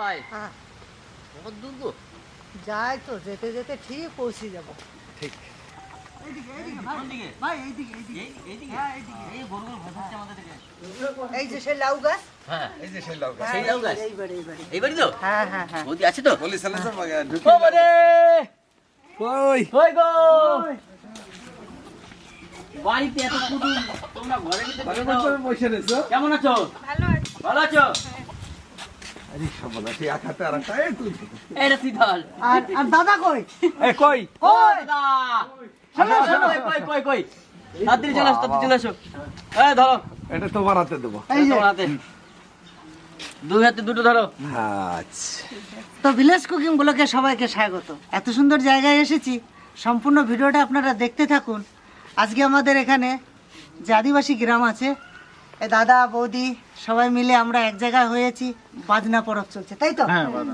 ভাই। হ্যাঁ। কত দূর গো? যাই তো যেতে যেতে ঠিক পৌঁছে যাব। ঠিক। এইদিকে এইদিকে ভাই। কোন দিকে? ভাই এইদিকে এইদিকে। এই এইদিকে। হ্যাঁ এইদিকে। এই গরুগুলো ভেসাচ্ছে আমাদের দিকে এই যে সেই লাউ গাছ। হ্যাঁ এই যে সেই লাউ গাছ। সেই লাউ গাছ? এইবারে এইবারে এইবারই তো? হ্যাঁ হ্যাঁ হ্যাঁ। বৌদি আছে তো? বলি সালে সব আগে ঢুকে ও বারে কই? কই গো? বাড়িতে এত কুটুম তোমরা ঘরে ভিতরে ভালো ঢুকে যাও। করে বসে কেমন আছো? ভালো আছি। ভালো আছো? দাদা কই? কই? কই? দাদা। শোনো শোনো কই কই কই তাড়াতাড়ি চলে আসো তাড়াতাড়ি চলে আসো। এই ধরো। এটা তোমার হাতে দেবো। এই তোমার হাতে। দুই হাতে দুটো ধরো। আচ্ছা। তো ভিলেজ কুকিং ব্লকে সবাইকে স্বাগত। এত সুন্দর জায়গায় এসেছি। সম্পূর্ণ ভিডিওটা আপনারা দেখতে থাকুন। আজকে আমাদের এখানে যে আদিবাসী গ্রাম আছে দাদা বৌদি সবাই মিলে আমরা এক জায়গায় হয়েছি বাজনা পরব চলছে তাই তো?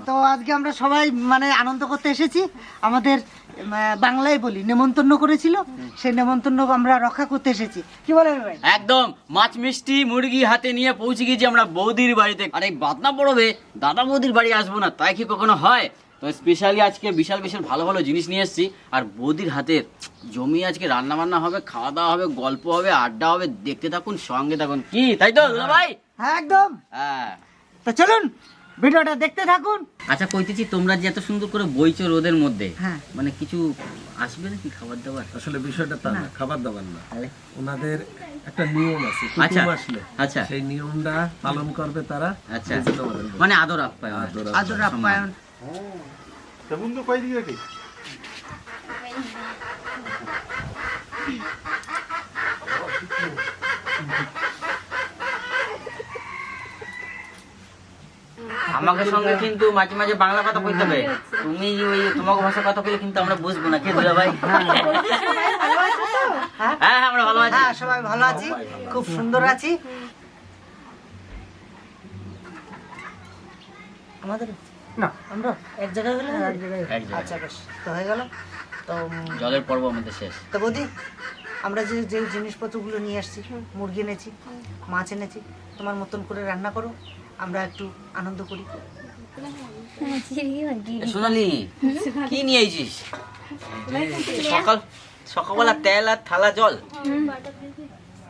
তো আজকে আমরা সবাই মানে আনন্দ করতে এসেছি। আমাদের বাংলায় বলি নেমন্তন্ন করেছিল সেই নেমন্তন্ন আমরা রক্ষা করতে এসেছি। কি বলে ভাই? একদম মাছ মিষ্টি মুরগি হাতে নিয়ে পৌঁছে গেছি আমরা বৌদির বাড়িতে। আর এই বাদনা পড়বে দাদা বৌদির বাড়ি আসব না তাই কি কখনো হয়? তো স্পেশালি আজকে বিশাল বিশাল ভালো ভালো জিনিস নিয়ে এসেছি। আর বৌদির হাতের জমি আজকে রান্না বান্না হবে খাওয়া দাওয়া হবে গল্প হবে আড্ডা হবে দেখতে থাকুন সঙ্গে থাকুন। কি? তাই তো ভাই? হ্যাঁ একদম। হ্যাঁ। তো চলুন ভিডিওটা দেখতে থাকুন। আচ্ছা কইতেছি তোমরা যে এত সুন্দর করে বইছো রোদের মধ্যে হ্যাঁ। মানে কিছু আসবে নাকি খাবার দাবার আসলে বিষয়টা তা না খাবার দাবার না? ওনাদের একটা নিয়ম আছে আচ্ছা, আসলে। আচ্ছা। সেই নিয়মটা পালন করবে তারা আচ্ছা। এই জন্য আমাদের বলে। মানে আপ্যায়ন আদর আদর আপ্যায়ন আমাকে সঙ্গে কিন্তু মাঝে মাঝে বাংলা কথা কইতে হবে। তুমি ওই তোমাকে ভাষা কথা কইলে কিন্তু আমরা বুঝব না। কে দুলা ভাই? হ্যাঁ হ্যাঁ আমরা ভালো আছি। হ্যাঁ সবাই ভালো আছি। খুব সুন্দর আছি। আমাদের না। আমরা এক জায়গায় গেলে। এক জায়গায় এক জায়গায়। আচ্ছা বেশ। তো হয়ে গেল। তো উম, জলের পর্ব আমাদের শেষ। তো বৌদি আমরা যে যে জিনিসপত্রগুলো নিয়ে আসছি মুরগি এনেছি মাছ এনেছি তোমার মতন করে রান্না করো আমরা একটু আনন্দ করি। এ, সোনালি কি নিয়ে আইছিস? সকাল সকালবেলা তেল আর থালা জল।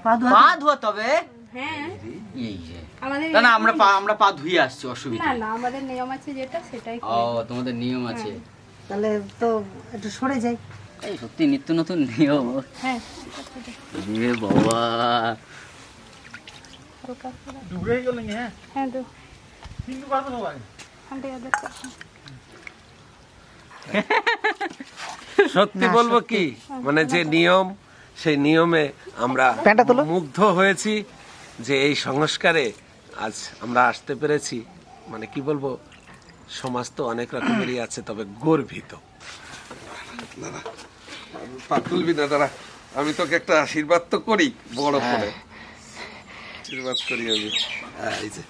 পা ধোয়া পা ধোয়া তবে? হ্যাঁ। এই যে। আমাদের না না আমরা পা আমরা পা ধুয়ে আসছি অসুবিধা না না আমাদের নিয়ম আছে যেটা সেটাই ও তোমাদের নিয়ম আছে। তাহলে তো একটু সরে যাই। এই সত্যি নিত্য নতুন নিয়ম। হ্যাঁ। রে বাবা। হ্যাঁ? তো কথা। সত্যি বলব কি? মানে যে নিয়ম সেই নিয়মে আমরা মুগ্ধ হয়েছি যে এই সংস্কারে আজ আমরা আসতে পেরেছি মানে কি বলব সমাজ তো অনেক রকমেরই আছে তবে গর্বিত। পা তুলবি না দাদা আমি তোকে একটা আশীর্বাদ তো করি বড় করে। আশীর্বাদ করি আমি। হ্যাঁ, এই যে।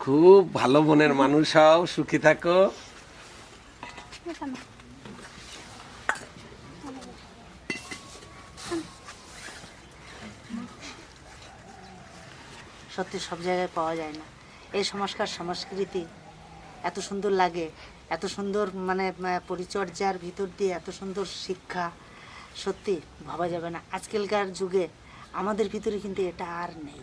খুব ভালো মনের মানুষ হও সুখী থাকো। সত্যি সব জায়গায় পাওয়া যায় না। এই সংস্কার সংস্কৃতি এত সুন্দর লাগে এত সুন্দর মানে পরিচর্যার ভিতর দিয়ে এত সুন্দর শিক্ষা সত্যি ভাবা যাবে না। আজকালকার যুগে আমাদের ভিতরে কিন্তু এটা আর নেই।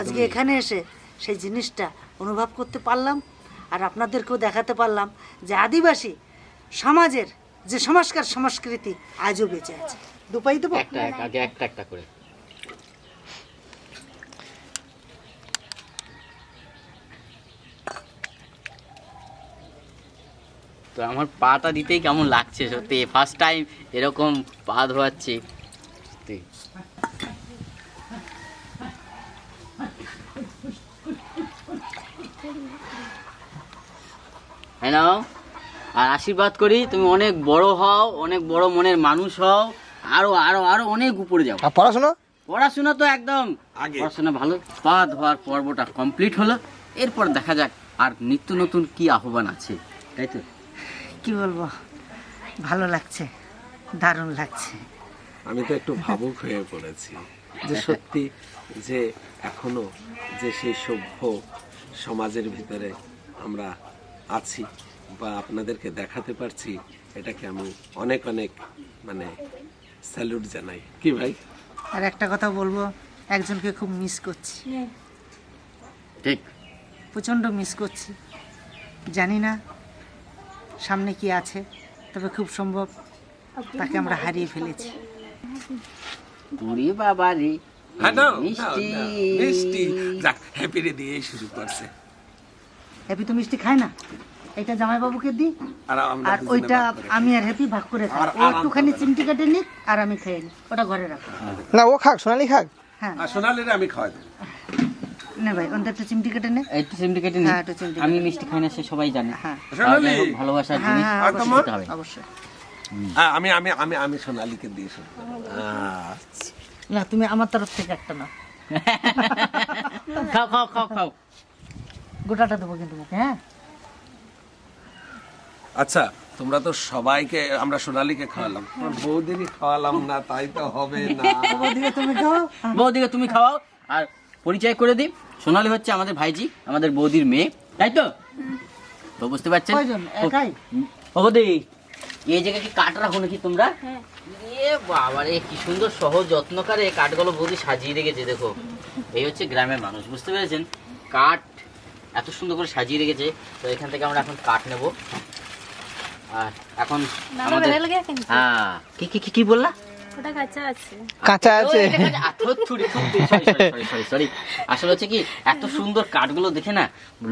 আজকে এখানে এসে সেই জিনিসটা অনুভব করতে পারলাম আর আপনাদেরকেও দেখাতে পারলাম যে আদিবাসী সমাজের যে সংস্কার সংস্কৃতি আজও বেঁচে আছে। দুপাই দেবো? একটা একটা করে। তো আমার পাটা দিতেই কেমন লাগছে সত্যি। ফার্স্ট টাইম এরকম পা ধোয়াচ্ছি। সত্যি। হ্যাঁ আর আশীর্বাদ করি তুমি অনেক বড় হও অনেক বড় মনের মানুষ হও আরও আরও আরও অনেক উপরে যাও। পড়াশোনা? পড়াশোনা তো একদম। আগে। পড়াশোনা ভালো। পা ধোয়ার পর্বটা কমপ্লিট হলো। এরপর দেখা যাক আর নিত্য নতুন কি আহ্বান আছে। তাই তো? কি বলব? ভালো লাগছে দারুণ লাগছে। আমি তো একটু ভাবুক হয়ে পড়েছি যে সত্যি যে এখনও যে সেই সভ্য সমাজের ভিতরে আমরা আছি বা আপনাদেরকে দেখাতে পারছি এটাকে আমি অনেক অনেক মানে স্যালুট জানাই। কি ভাই? আর একটা কথা বলব একজনকে খুব মিস করছি। ঠিক। প্রচণ্ড মিস করছি। জানি না সামনে কি আছে? তবে খুব সম্ভব তাকে আমরা হারিয়ে ফেলেছি। পুরি বাবা রে হ্যাঁ মিষ্টি। মিষ্টি। যাক হ্যাপি রে দিয়েই শুরু করছে। হ্যাপি তো মিষ্টি খায় না। এটা জামাইবাবুকে দিই আর ওইটা আমি আর হ্যাপি ভাগ করে খাই। ও একটুখানি চিমটি কেটে নিক আর আমি খেয়ে নিই। ওটা ঘরে রাখো। না ও খাক সোনালি খাক। হ্যাঁ। সোনালি আমি খাওয়াই দেবো। নে ভাই ওটা একটা চিমটি কেটে নে। একটু চিমটি কেটে নি। হ্যাঁ, একটু চিমটি আমি মিষ্টি খাই না সে সবাই জানে। হ্যাঁ। ভালোবাসার হ্যাঁ জিনিস অবশ্যই, অবশ্যই। আমি আমি আমি আমি সোনালিকে দিয়ে আচ্ছা। না তুমি আমার তরফ থেকে একটা না খাও খাও খাও খাও। গোটাটা দেবো কিন্তু মুখে হ্যাঁ? আচ্ছা তোমরা তো সবাইকে আমরা সোনালীকে খাওয়ালাম। বৌদিরই খাওয়ালাম না তাই তো হবে না। ওদিকে তুমি খাও। বৌদিকে তুমি খাওয়াও আর পরিচয় করে দিই। সোনালি হচ্ছে আমাদের ভাইজি আমাদের বৌদির মেয়ে তাই তো? তো বুঝতে পারছেন? একাই? ও বৌদি এই জায়গায় কি কাঠ রাখো নাকি তোমরা? হ্যাঁ। এ বাবা রে কি সুন্দর সহজ যত্নকারে এই কাঠগুলো বৌদি সাজিয়ে রেখেছে দেখো। এই হচ্ছে গ্রামের মানুষ বুঝতে পেরেছেন? কাঠ এত সুন্দর করে সাজিয়ে রেখেছে তো এখান থেকে আমরা এখন কাঠ নেব। আর এখন আমাদের হ্যাঁ। কি কি কি কি বললা? ওটা কাঁচা আছে। কাঁচা আছে. আসলে হচ্ছে কি এত সুন্দর কাঠগুলো দেখে না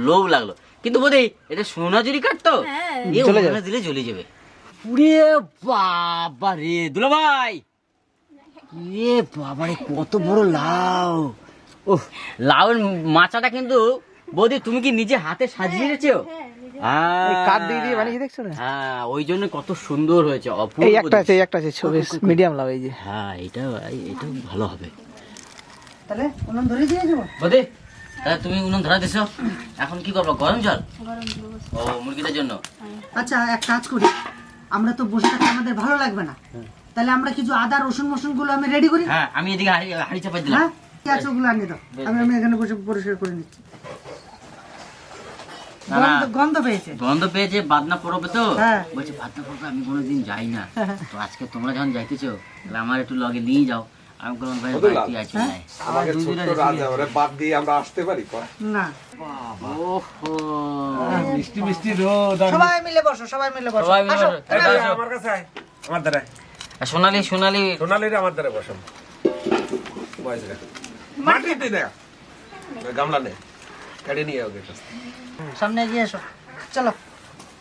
লোভ লাগল। কিন্তু বোধহয় এটা সোনাঝুরি কাঠ তো? হ্যাঁ। দিলে জ্বলে যাবে। বাবা রে দুলা ভাই এ বাবা রে কত বড় লাউ। ও লাউয়ের মাচাটা কিন্তু বৌদি তুমি কি নিজে হাতে সাজিয়ে রেছো এই কাঠ দিয়ে দিয়ে বানিয়ে দেখছ না? হ্যাঁ ওই জন্য কত সুন্দর হয়েছে অপূর্ব এই একটা আছে এই একটা আছে ছবি মিডিয়াম লাভ এই যে। হ্যাঁ এটা এটা ভালো হবে। তাহলে উনুন ধরে দিয়ে যাব? বদে তাহলে তুমি উনুন ধরা দিছো? এখন কি করব? গরম জল? গরম জল। ও মুরগিটার জন্য? আচ্ছা এক কাজ করি। আমরা তো বসে থাকতে আমাদের ভালো লাগবে না। তাহলে আমরা কিছু আদা রসুন মসুনগুলো আমি রেডি করি? হ্যাঁ আমি এদিকে হাড়ি চাপাই দিলাম। হ্যাঁ কি আছে ওগুলো আনিয়ে দাও। আমি আমি এখানে বসে পরিষ্কার করে নিচ্ছি। গন্ধ- গন্ধ পেয়েছে। গন্ধ পেয়েছে বাদনা পড়বে তো। বলছে বাদনা পড়বে আমি কোনোদিন যাই না। তো আজকে তোমরা যখন যাইতেছো তাহলে আমার একটু লগে নিয়ে যাও। আমি কোনো ভাই বাড়িতে আছি আমাকে দুই রাজা ওরে বাদ দিয়ে আমরা আসতে পারি না। মিষ্টি মিষ্টি রোদ সবাই মিলে বসো সবাই মিলে বসো। সবাই মিলে বসো। এই এখানে দাঁড়া, আসো। আমার কাছে আয়, আমার দ্বারা আর সোনালি সোনালি। আমার দ্বারা বয়স। মাটিতে গামলা নে। কেটে নিয়ে ওকে সামনে এগিয়ে এসো। চলো।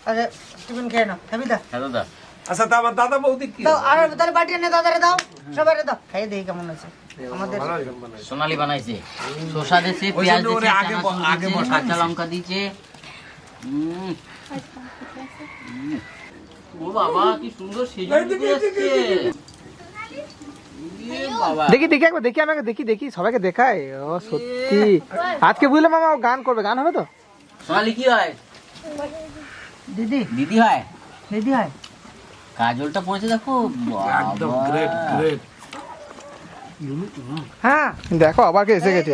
আগে টিফিন খেয়ে নাও। খাবি দা হ্যাঁ দাদা। আচ্ছা তা আমার দাদা বৌদি কি? দাও আর তাহলে বাটি এনে দাদারে দাও। সবাই দাও। খাইয়ে দেখি কেমন আছে আমাদের। সোনালি বানাইছে। শসা দিয়েছে পেঁয়াজ দিয়েছে আগে আগে কাঁচা লঙ্কা দিয়েছে। ও বাবা কি সুন্দর সেজে বাবা দেখি দেখি একবার দেখি আমাকে দেখি দেখি সবাইকে দেখায় ও সত্যি। আজকে বুঝলাম মামা ও গান করবে গান হবে তো? সোনালি কি হয়? দিদি। দিদি হয়? দিদি হয়। কাজলটা পড়েছে দেখো একদম গ্রেট গ্রেট হ্যাঁ দেখো আবার কে এসে গেছে।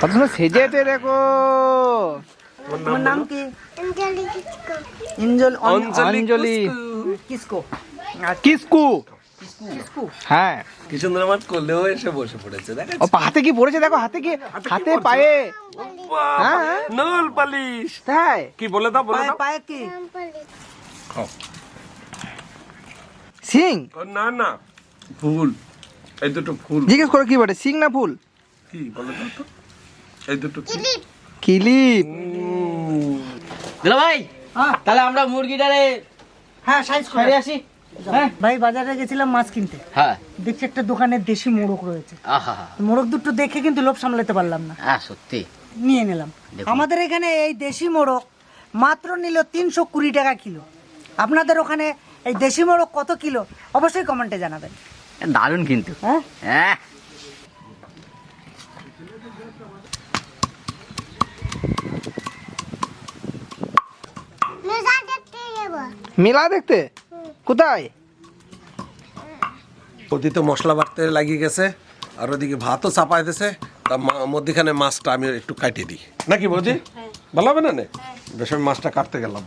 কত সুন্দর সেজেছে দেখো। তোমার নাম কি? ইঞ্জল অঞ্জলি। কিসকো। কিসকু। হ্যাঁ। কি সুন্দর আমার কোলেও এসে বসে পড়েছে দেখ ও হাতে কি পড়েছে? দেখো হাতে কি হাতে পায়ে। হ্যাঁ। নল পালিশ। তাই? কি বলে দাও বলে পায়ে দাও। পায়ে কি? সিং? ও, না না ফুল। এই দুটো ফুল। জিজ্ঞেস করো কি বলে সিং না ফুল? কি বলে দাও তো। এই দুটো কি? কিলিপ। দিলা ভাই হ্যাঁ। তাহলে আমরা মুরগিটারে হ্যাঁ সাইজ করে। আসি। হ্যাঁ ভাই বাজারে গেছিলাম মাছ কিনতে। হ্যাঁ। দেখছি একটা দোকানে দেশি মোরগ রয়েছে। আহা। মোরগ দুটো দেখে কিন্তু লোভ সামলাতে পারলাম না। হ্যাঁ সত্যি। নিয়ে নিলাম। আমাদের এখানে এই দেশি মোরগ মাত্র নিল তিনশো কুড়ি টাকা কিলো। আপনাদের ওখানে এই দেশি মোরগ কত কিলো? অবশ্যই কমেন্টে জানাবেন। দারুণ কিন্তু। হ্যাঁ? হ্যাঁ। মেলা দেখতে? কোথায়? ওদিকে তো মশলা বাটতে লাগিয়ে গেছে আর ওদিকে ভাতও চাপাই দিছে তা মধ্যখানে মাছটা আমি একটু কাটিয়ে দিই। নাকি বৌদি? ভালো হবে না নে? বেশ আমি মাছটা কাটতে গেলাম।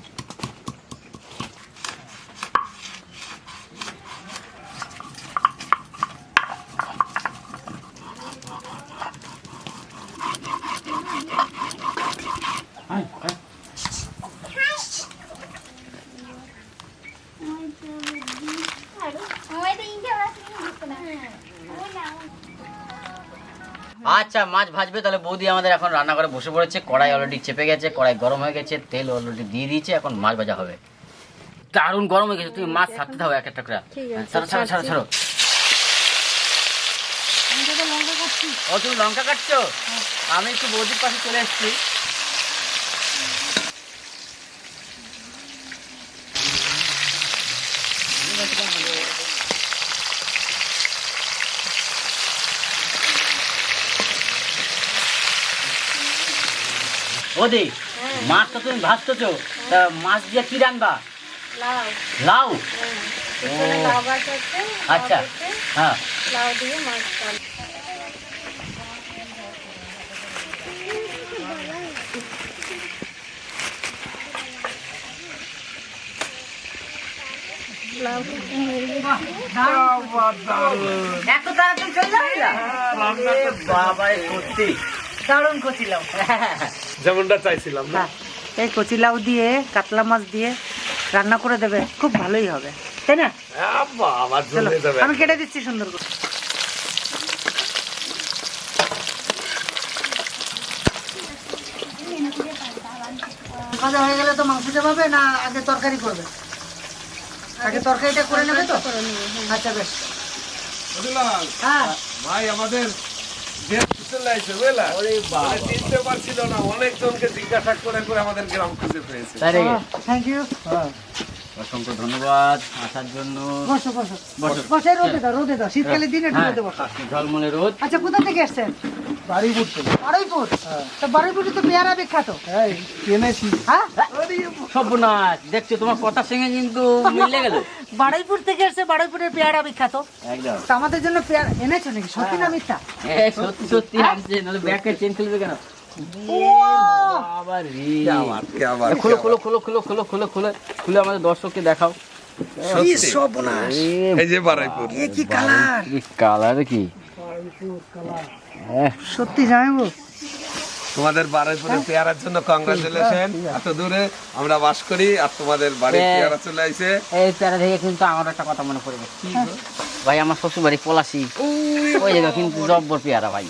আচ্ছা মাছ ভাজবে তাহলে বৌদি আমাদের এখন রান্না করে বসে পড়েছে। কড়াই অলরেডি চেপে গেছে কড়াই গরম হয়ে গেছে তেল অলরেডি দিয়ে দিয়েছে এখন মাছ ভাজা হবে। দারুণ গরম হয়ে গেছে তুমি মাছ ছাড়তে থাকো এক একটা করে। ছাড়ো ছাড়ো ছাড়ো ছাড়ো। ও তুমি লঙ্কা কাটছো? আমি একটু বৌদির পাশে চলে এসেছি। বৌদি মাছ তো তুমি ভাজতেছো। তা মাছ দিয়ে কি রান্না? লাউ। হ্যাঁ আচ্ছা। হ্যাঁ। লাউ দিয়ে মাছ ডাল লাউ কেটে মেরে এত তাড়াতাড়ি চলে যাবে বাবা সত্যি। দারুণ কচিলাও যেমনটা চাইছিলাম না? এই কচিলাও দিয়ে কাতলা মাছ দিয়ে রান্না করে দেবে খুব ভালোই হবে। তাই না? আমি কেটে দিচ্ছি সুন্দর করে। ভাজা হয়ে গেলে তো মাংস চাপাবে না আগে তরকারি করবে? আগে তরকারিটা করে নেবে তো? আচ্ছা বেশ। হ্যাঁ। ভাই আমাদের চলে আসছে, বুঝলা? মানে চিনতে পারছিল না অনেকজনকে জিজ্ঞাসা করে করে আমাদের গ্রাম খুঁজে পেয়েছে। থ্যাংক ইউ অসংখ্য ধন্যবাদ আসার জন্য। বসো বসো। বসো। রোদে দাও রোদে দাও। শীতকালের দিনে একটু রোদে বসো। ঝলমলে রোদ। আচ্ছা কোথা থেকে এসছেন? বাড়িপুর থেকে। বারুইপুর? হ্যাঁ। তো বারুইপুরে তো পেয়ারা বিখ্যাত। হ্যাঁ? তোমার কথা কিন্তু মিলে গেল। বারুইপুর থেকে এসে বারুইপুরের পেয়ারা বিখ্যাত। একদম। আমাদের জন্য পেয়ারা এনেছো নাকি? সত্যি না মিথ্যা? হ্যাঁ, সত্যি সত্যি আনছে ব্যাকে চেন কেন? খুলে আমাদের দর্শককে দেখাও। কি কালার? কি? সত্যি জানাব? তোমাদের বারাইপুরে পেয়ারার জন্য কংগ্রাচুলেশন এত দূরে আমরা বাস করি আর তোমাদের বাড়ি হ্যাঁ। পেয়ারা চলে আইছে। এই প্যারা দেখে কিন্তু আমার একটা কথা মনে পড়ে গেল ভাই আমার শ্বশুর বাড়ি পলাশি ওই জায়গা কিন্তু জব্বর পেয়ারা ভাই।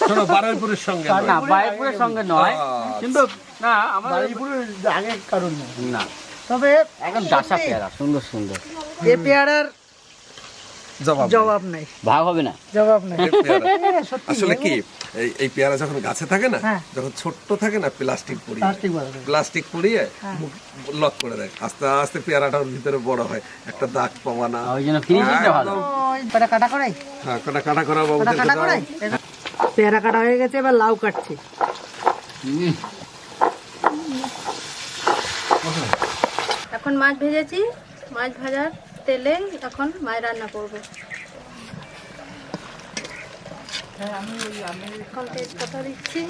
শোনো বারাইপুরের সঙ্গে না বাইপুরের সঙ্গে নয়। আচ্ছা। কিন্তু না আমার বাড়িপুরের আগে কারণ না। তবে একদম দাসা পেয়ারা সুন্দর সুন্দর। এ পেয়ারার জবাব নেই। জবাব নাই। ভাগ হবে না। জবাব নাই। আসলে কি এই এই পেয়ারা যখন গাছে থাকে না হ্যাঁ। যখন ছোট্ট থাকে না প্লাস্টিক পরিয়ে প্লাস্টিক পরিয়ে হ্যাঁ। লক করে দেয়। আস্তে আস্তে পেয়ারাটা ভিতরে বড় হয়। একটা দাগ পাওয়া না ওই জন্য ফিনিশিংটা ভালো কাটা করাই হ্যাঁ কটা কাটা করা বাবুদেরকে কাটা করাই পেয়ারা কাটা হয়ে গেছে এবার লাউ কাটছি। এখন মাছ ভেজেছি। মাছ ভাজার তেলে এখন মাছ রান্না করব। এখন তেজপাতা দিচ্ছি।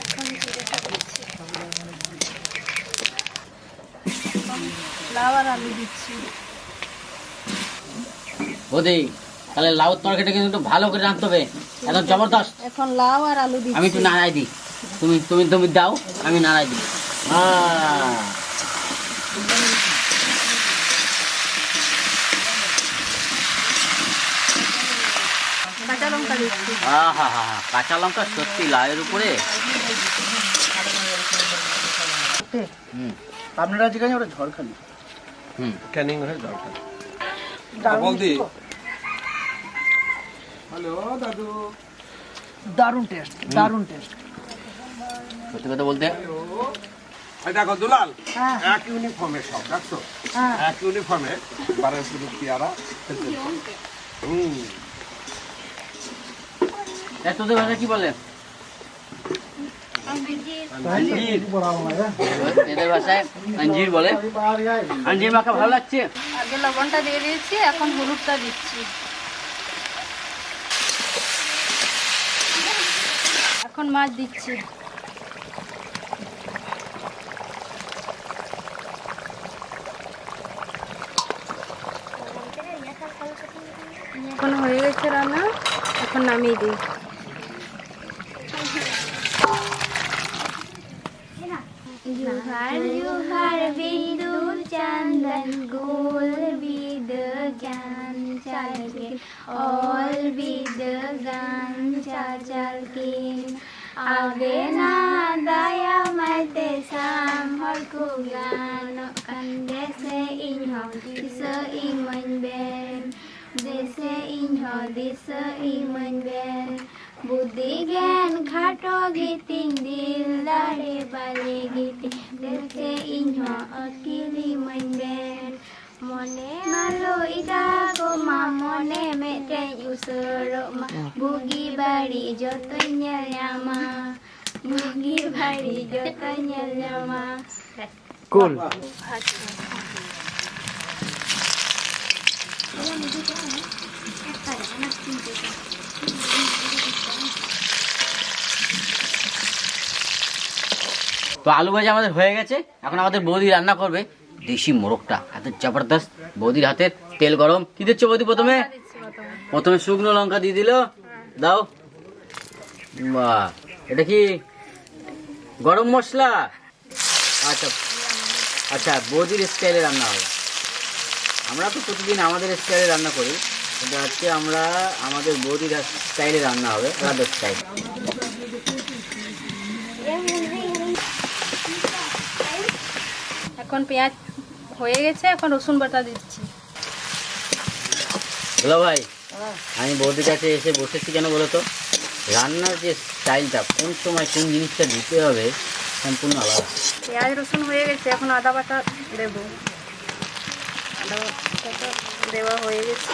এখন জিরেটা দিচ্ছি। লাউ আর আলু দিচ্ছি। বৌদি তাহলে লাউ তরকারিটা কিন্তু একটু ভালো করে রাঁধতে হবে। একদম জবরদস্ত। এখন লাউ আর আলু আমি একটু নাড়াই দিই। তুমি তুমি তুমি দাও আমি নাড়াই দিই। কাঁচা লঙ্কা সত্যি লাউয়ের উপরে? আপনারা যেখানে ওটা ঝড়খালি হুম। ক্যানিং হয়ে বলদি হ্যালো দাদু। দারুণ টেস্ট দারুণ টেস্ট। সত্যি কথা বলতে? দেখো দুলাল হ্যাঁ। এক ইউনিফর্মে সব দেখছ? হ্যাঁ। এক ইউনিফর্মে বারাইপুর পেয়ারা হুম। তোদের ভাষা কি বলে? আঞ্জির এদের ভাষায় আঞ্জির বলে। আঞ্জির মাখা ভালো লাগছে? আগে লবণটা দিয়ে দিয়েছি এখন হলুদটা দিচ্ছি। এখন মাছ দিচ্ছি এখন হয়ে গেছে রান্না এখন নামিয়ে দিই जुहार जुहार बिंदु चंदन गोल विद ज्ञान चल के ऑल विद गान चल के आवे ना दया मत साम हर को गान कंदे से इन हम दिस इमन बेन देसे দেশে ইহ দেশ ইমন বেন বুদ্ধি জ্ঞান ঘাটো গীতি দিল দারে বালে গীতি দেশে ইহ অকিলি মন বেন মনে মালো ইদা গোমা মনে মেটে উসরো মা বুগি বাড়ি যত ᱧᱮᱞামা বুগি বাড়ি যত ᱧᱮᱞামা Cool. তো আলু ভাজা আমাদের হয়ে গেছে। এখন আমাদের বৌদি রান্না করবে দেশি মোরগটা। এত জবরদস্ত। বৌদির হাতের তেল গরম। কি দিচ্ছ বৌদি প্রথমে? প্রথমে। শুকনো লঙ্কা দিয়ে দিল। দাও। বাহ এটা কি গরম মশলা? আচ্ছা আচ্ছা বৌদির স্টাইলে রান্না হবে। আমরা তো প্রতিদিন আমাদের স্টাইলে রান্না করি। আজকে আমরা আমাদের বৌদির স্টাইলে রান্না হবে আলাদা স্টাইল এখন পেঁয়াজ হয়ে গেছে এখন রসুন বাটা দিচ্ছি। হ্যালো ভাই আমি বৌদির কাছে এসে বসেছি কেন বলো তো? রান্নার যে স্টাইলটা কোন সময় কোন জিনিসটা দিতে হবে সম্পূর্ণ আলাদা। পেঁয়াজ রসুন হয়ে গেছে এখন আদা বাটা দেবো। আদা বাটা দেওয়া হয়ে গেছে।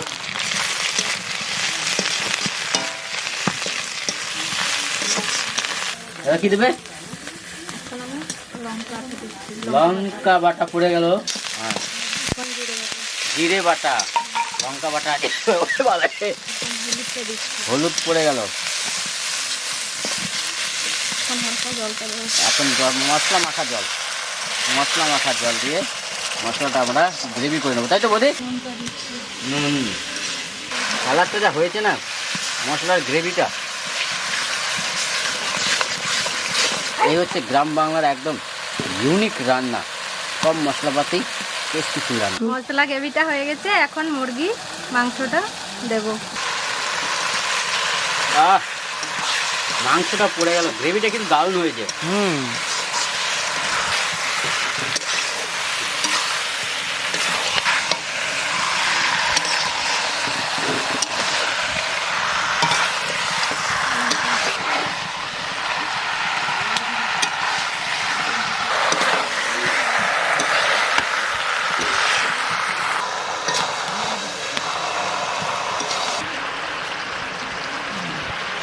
এবার কি দেবে? লঙ্কা বাটা পড়ে গেল। হ্যাঁ। জিরে বাটা। লঙ্কা বাটা হলুদ পড়ে গেল। এখন জল, মশলা মাখা জল। মশলা মাখা জল দিয়ে মশলাটা আমরা গ্রেভি করে নেব। তাই তো বোধে নুন যা হয়েছে না, মশলার গ্রেভিটা। এই হচ্ছে গ্রাম বাংলার একদম ইউনিক রান্না। কম মশলাপাতি টেস্টি ফুল রান্না। মশলা গ্রেভিটা হয়ে গেছে এখন মুরগি মাংসটা দেবো। আহ মাংসটা পড়ে গেল গ্রেভিটা কিন্তু দারুণ হয়েছে। হুম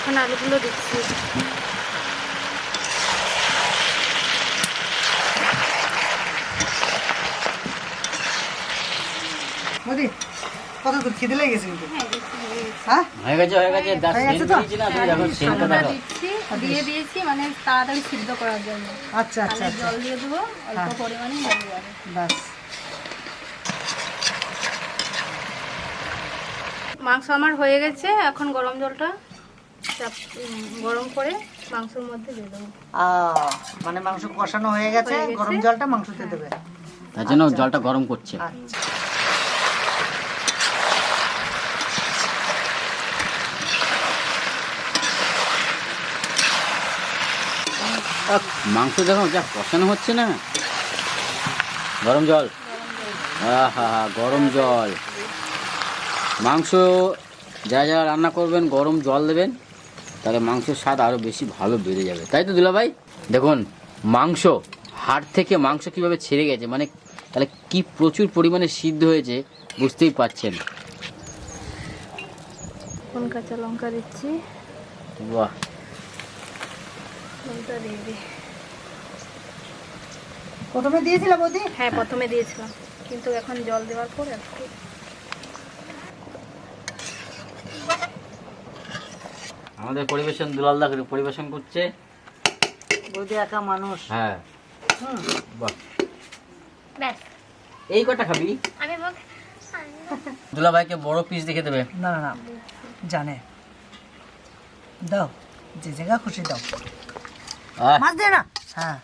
এখন আলুগুলো দিচ্ছি মোদি কত দূর? খিদে লেগে গেছে কিন্তু। হ্যাঁ হয়ে গেছে। হয়ে? গেছে দা হয়ে সেন্ট দিয়েছি না তুমি সেন্টটা আলুটা দিয়ে দিয়েছি মানে তাড়াতাড়ি সিদ্ধ করার জন্য। আচ্ছা আচ্ছা আচ্ছা। জল দিয়ে দেবো অল্প পরিমাণে হয়ে যাবে বাস মাংস আমার হয়ে গেছে এখন গরম জলটা গরম করে মাংসের মধ্যে দিয়ে দেবো। মানে মাংস কষানো হয়ে গেছে হয়ে গেছে। গরম জলটা মাংসতে দেবে। তার জন্য জলটা গরম করছে। আচ্ছা। মাংস দেখো যা কষানো হচ্ছে না। গরম জল। আহা গরম জল। মাংস যারা যারা রান্না করবেন গরম জল দেবেন তাহলে মাংসের স্বাদ আরও বেশি ভালো বেড়ে যাবে। তাই তো দুলা ভাই? দেখুন মাংস হাড় থেকে মাংস কীভাবে ছেড়ে গেছে মানে তাহলে কি প্রচুর পরিমাণে সিদ্ধ হয়েছে বুঝতেই পারছেন কোন কাঁচা লঙ্কা দিচ্ছি। বাহ। নুনটা দিয়ে দিই? প্রথমে দিয়েছিলে বৌদি? হ্যাঁ প্রথমে দিয়েছিলাম। কিন্তু এখন জল দেওয়ার পর একটু আমাদের পরিবেশন দুলালদা করে পরিবেশন করছে। বৌদি একা মানুষ। হ্যাঁ। হুম। বাহ। ব্যাস। এই কটা খাবি? আমি বল দুলা ভাইকে বড় পিস দেখে দেবে। না না না। জানে। দাও যে জায়গা খুশি দাও। মাছ দে না। হ্যাঁ।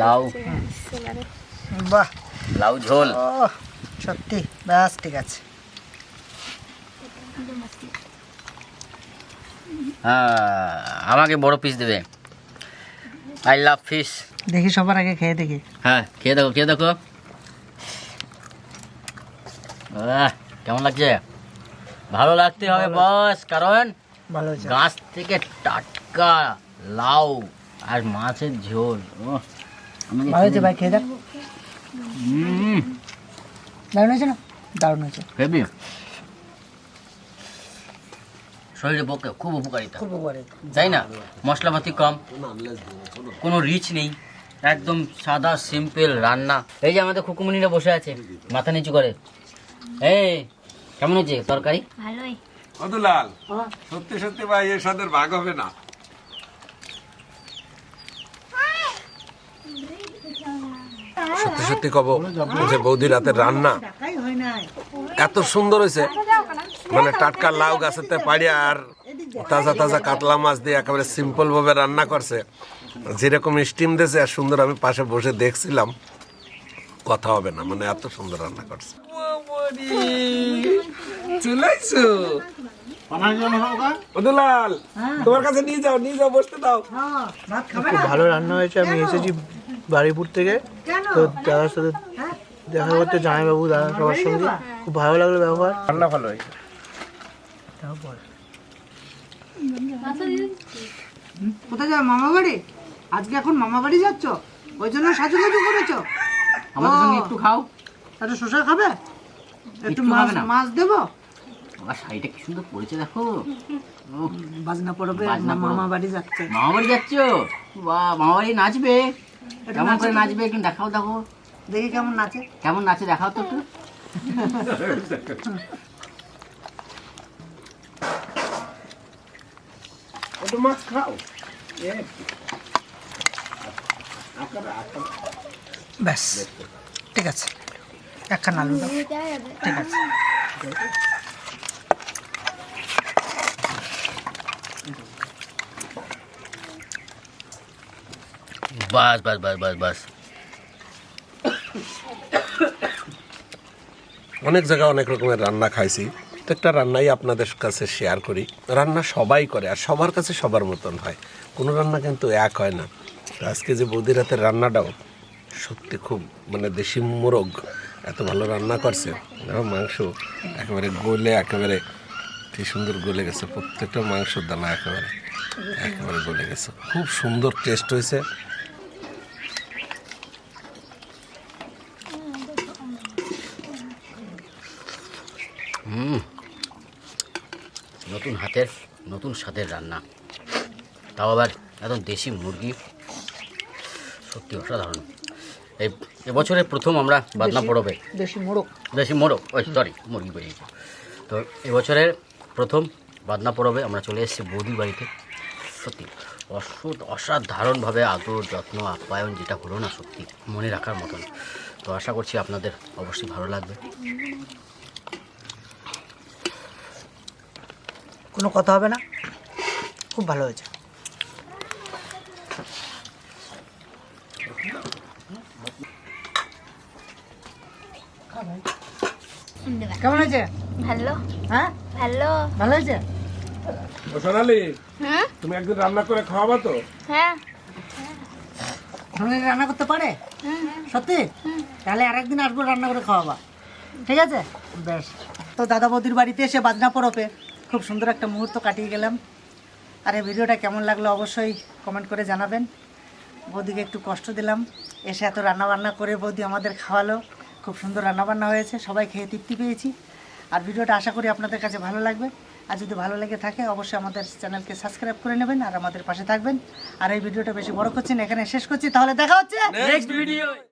লাউ। বাহ। লাউ ঝোল। ও সত্যি। ব্যাস ঠিক আছে। হ্যাঁ আমাকে বড় পিস দেবে। আই লাভ ফিশ দেখি সবার আগে খেয়ে দেখি। হ্যাঁ খেয়ে দেখো খেয়ে দেখো। কেমন লাগছে? ভালো লাগতে হবে বস কারণ গাছ থেকে টাটকা লাউ আর মাছের ঝোল। ভালো হয়েছে ভাই খেয়ে দেখ। দারুণ হয়েছে না? দারুণ হয়েছে। শরীরের পক্ষে খুব উপকারিতা। তাই না মশলাপাতি কম কোনো রিচ নেই একদম সাদা সিম্পল রান্না। এই যে আমাদের খুকুমনিরা বসে আছে মাথা নিচু করে। এই কেমন হয়েছে তরকারি? ভালোই। মধুলাল সত্যি সত্যি ভাই এর সাথে ভাগ হবে না। সত্যি সত্যি কব যে বৌদি রাতের রান্না হয় এত সুন্দর হয়েছে। মানে টাটকা লাউ গাছেতে পাড়ি আর তাজা তাজা কাতলা মাছ দিয়ে একেবারে সিম্পল ভাবে রান্না করছে। যেরকম স্টিম দিয়েছে আর সুন্দর আমি পাশে বসে দেখছিলাম। কথা হবে না মানে এত সুন্দর রান্না করছে। মধুলাল তোমার কাছে নিয়ে যাও নিয়ে যাও বসতে দাও। হ্যাঁ ভাত খাবে খুব ভালো রান্না হয়েছে আমি এসেছি বাড়িপুর থেকে তো দাদার সাথে হ্যাঁ। দেখা করতে জামাইবাবু দাদা সবার সঙ্গে। খুব ভালো লাগল ব্যবহার। রান্না ভালো হয়েছে। তাও বল হুম, কোথায় যাবে? মামা বাড়ি? আজকে এখন মামা বাড়ি যাচ্ছ? ওই জন্য সাজুগুজু করেছ? আমাদের সঙ্গে একটু খাও। একটা শসা খাবে? একটু মাছ না? মাছ দেবো? আর শাড়িটা কি সুন্দর পড়েছে দেখো। বাজনা পড়বে। মামা বাড়ি যাচ্ছে। মামা বাড়ি যাচ্ছ? বাহ মামা বাড়ি নাচবে। কেমন করে নাচবে একটু দেখাও দেখো। দেখি কেমন নাচে। কেমন নাচে দেখাও তো একটু। একটু মাছ খাও। ব্যাস ঠিক আছে। একখান আলু দাও। ঠিক আছে। বাস বাস বাস বাস বাস। অনেক জায়গায় অনেক রকমের রান্না খাইছি। প্রত্যেকটা রান্নাই আপনাদের কাছে শেয়ার করি। রান্না সবাই করে, আর সবার কাছে সবার মতন হয়। কোনো রান্না কিন্তু এক হয় না। আজকে যে বৌদি রাতের রান্নাটাও সত্যি খুব মানে দেশি মোরগ এত ভালো রান্না করছে। মাংস একেবারে গলে, একেবারে কি সুন্দর গলে গেছে। প্রত্যেকটা মাংসর দানা একেবারে একেবারে গলে গেছে। খুব সুন্দর টেস্ট হয়েছে। হাতের নতুন স্বাদের রান্না। তাও আবার একদম দেশি মুরগি। সত্যি অসাধারণ। এই এবছরের প্রথম আমরা বাদনা পড়বে দেশি মোড়ক। দেশি মোরগ ওই সরি মুরগি বেরিয়েছে তো এবছরের প্রথম বাদনা পড়বে আমরা চলে এসেছি বৌদির বাড়িতে। সত্যি অসুদ অসাধারণভাবে আদর যত্ন আপ্যায়ন যেটা হলো না সত্যি মনে রাখার মতন। তো আশা করছি আপনাদের অবশ্যই ভালো লাগবে। কোনো কথা হবে না। খুব ভালো হয়েছে। কেমন হয়েছে? ভালো। হ্যাঁ? ভালো। ভালো হয়েছে? সোনালি তুমি একদিন রান্না করে খাওয়াবা তো? হ্যাঁ। ধরনের রান্না করতে পারে? সত্যি? তাহলে আরেকদিন আসব রান্না করে খাওয়াবা। ঠিক আছে? বেশ। তো দাদা বৌদির বাড়িতে এসে বাজনা পরপে খুব সুন্দর একটা মুহূর্ত কাটিয়ে গেলাম। আর এই ভিডিওটা কেমন লাগল অবশ্যই কমেন্ট করে জানাবেন। বৌদিকে একটু কষ্ট দিলাম। এসে এত রান্না বান্না করে বৌদি আমাদের খাওয়ালো। খুব সুন্দর রান্নাবান্না হয়েছে। সবাই খেয়ে তৃপ্তি পেয়েছি। আর ভিডিওটা আশা করি আপনাদের কাছে ভালো লাগবে। আর যদি ভালো লেগে থাকে অবশ্যই আমাদের চ্যানেলকে সাবস্ক্রাইব করে নেবেন আর আমাদের পাশে থাকবেন। আর এই ভিডিওটা বেশি বড় করছেন এখানে শেষ করছি। তাহলে দেখা হচ্ছে নেক্সট ভিডিও